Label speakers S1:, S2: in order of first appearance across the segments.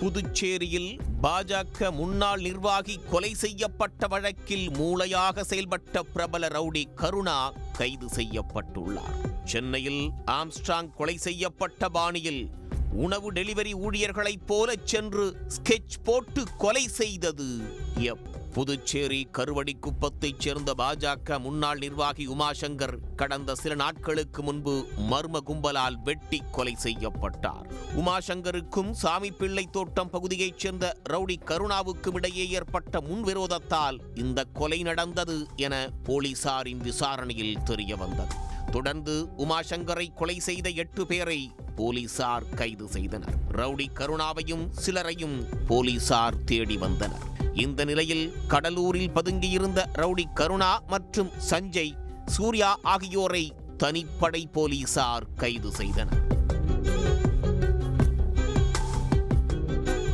S1: புதுச்சேரியில் பாஜக முன்னாள் நிர்வாகி கொலை செய்யப்பட்ட வழக்கில் மூளையாக செயல்பட்ட பிரபல ரவுடி கருணா கைது செய்யப்பட்டுள்ளார். சென்னையில் ஆம்ஸ்ட்ராங் கொலை செய்யப்பட்ட பாணியில் உணவு டெலிவரி ஊழியர்களைப் போலச் சென்று ஸ்கெட்ச் போட்டு கொலை செய்தது எப் புதுச்சேரி கருவடிக்குப்பத்தைச் சேர்ந்த பாஜக முன்னாள் நிர்வாகி உமாசங்கர் கடந்த சில நாட்களுக்கு முன்பு மர்ம கும்பலால் வெட்டி கொலை செய்யப்பட்டார். உமாசங்கருக்கும் சாமி பிள்ளை தோட்டம் பகுதியைச் சேர்ந்த ரவுடி கருணாவுக்கும் இடையே ஏற்பட்ட முன்விரோதத்தால் இந்த கொலை நடந்தது என போலீசாரின் விசாரணையில் தெரிய வந்தது தொடர்ந்து உமாசங்கரை கொலை செய்த எட்டு பேரை போலீசார் கைது செய்தனர். ரவுடி கருணாவையும் சிலரையும் போலீசார் தேடி வந்தனர். இந்த நிலையில் கடலூரில் பதுங்கியிருந்த ரவுடி கருணா மற்றும் சஞ்சய் சூர்யா ஆகியோரை தனிப்படை போலீசார் கைது செய்தனர்.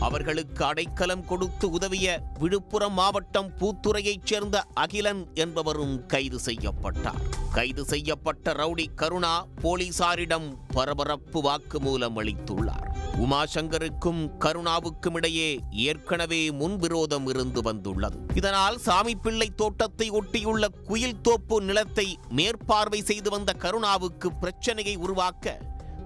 S1: அவர்களுக்கு அடைக்கலம் கொடுத்து உதவிய விழுப்புரம் மாவட்டம் பூத்துறையைச் சேர்ந்த அகிலன் என்பவரும் கைது செய்யப்பட்டார். கைது செய்யப்பட்ட ரவுடி கருணா போலீசாரிடம் பரபரப்பு வாக்குமூலம் அளித்துள்ளார். உமாசங்கருக்கும் கருணாவுக்கும் இடையே ஏற்கனவே முன்விரோதம் இருந்து வந்துள்ளது. இதனால் சாமி பிள்ளை தோட்டத்தை ஒட்டியுள்ள குயில் தோப்பு நிலத்தை மேற்பார்வை செய்து வந்த கருணாவுக்கு பிரச்சனையை உருவாக்க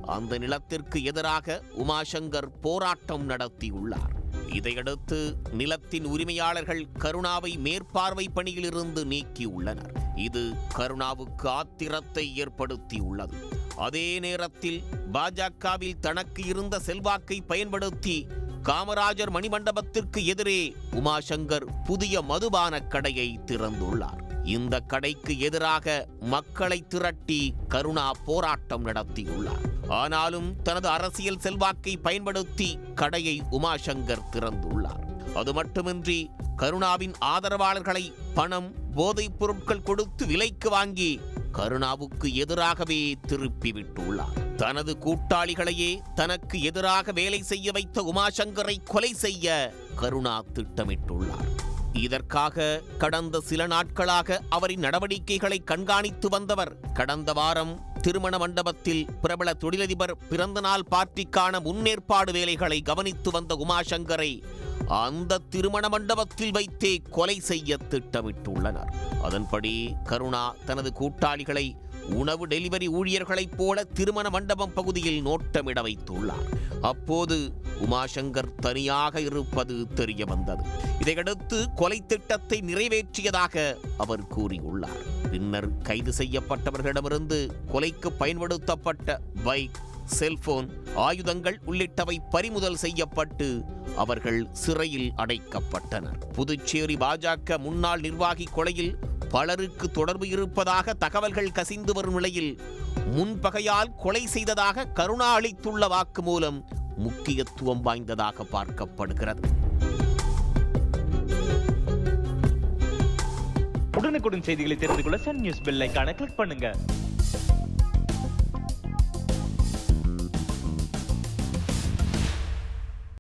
S1: அந்த நிலத்திற்கு எதிராக உமாசங்கர் போராட்டம் நடத்தியுள்ளார். இதையடுத்து நிலத்தின் உரிமையாளர்கள் கருணாவை மேற்பார்வை பணியிலிருந்து நீக்கியுள்ளனர். இது கருணாவுக்கு ஆத்திரத்தை ஏற்படுத்தியுள்ளது. அதே நேரத்தில் பாஜகவில் தனக்கு இருந்த செல்வாக்கை பயன்படுத்தி காமராஜர் மணிமண்டபத்திற்கு எதிரே உமாசங்கர் புதிய மதுபான கடையை திறந்துள்ளார். இந்த கடைக்கு எதிராக மக்களை திரட்டி கருணா போராட்டம் நடத்தியுள்ளார். ஆனாலும் தனது அரசியல் செல்வாக்கை பயன்படுத்தி கடையை உமாசங்கர் திறந்துள்ளார். அது மட்டுமின்றி கருணாவின் ஆதரவாளர்களை பணம் போதைப் பொருட்கள் கொடுத்து விலைக்கு வாங்கி கருணாவுக்கு எதிராகவே திருப்பிவிட்டுள்ளார். தனது கூட்டாளிகளையே தனக்கு எதிராக வேலை செய்ய வைத்த உமாசங்கரை கொலை செய்ய கருணா திட்டமிட்டுள்ளார். இதற்காக கடந்த சில நாட்களாக அவரின் நடவடிக்கைகளை கண்காணித்து வந்தவர் கடந்த வாரம் திருமண மண்டபத்தில் பிரபல தொழிலதிபர் பிறந்தநாள் பார்ட்டிக்கான முன்னேற்பாடு வேலைகளை கவனித்து வந்த உமாசங்கரை அந்த திருமண மண்டபத்தில் வைத்தே கொலை செய்ய திட்டமிட்டுள்ளனர். அதன்படி கருணா தனது கூட்டாளிகளை உணவு டெலிவரி ஊழியர்களைப் போல திருமண மண்டபம் பகுதியில் நோட்டமிட வைத்துள்ளார். அப்போது உமாசங்கர் தனியாக இருப்பது தெரிய வந்தது இதையடுத்து கொலை திட்டத்தை நிறைவேற்றியதாக அவர் கூறியுள்ளார். பின்னர் கைது செய்யப்பட்டவர்களிடமிருந்து கொலைக்கு பயன்படுத்தப்பட்ட பைக் செல்போன் ஆயுதங்கள் உள்ளிட்டவை பறிமுதல் செய்யப்பட்டு அவர்கள் சிறையில் அடைக்கப்பட்டனர். புதுச்சேரி பாஜக முன்னாள் நிர்வாகி கொலையில் பலருக்கு தொடர்பு இருப்பதாக தகவல்கள் கசிந்து வரும் நிலையில் முன்பகையால் கொலை செய்ததாக கருணா அளித்துள்ள வாக்குமூலம் முக்கியத்துவம் வாய்ந்ததாக பார்க்கப்படுகிறது.
S2: உடனுக்குடன் செய்திகளை தெரிந்து கொள்ள சன் நியூஸ் பெல் கிளிக் பண்ணுங்க.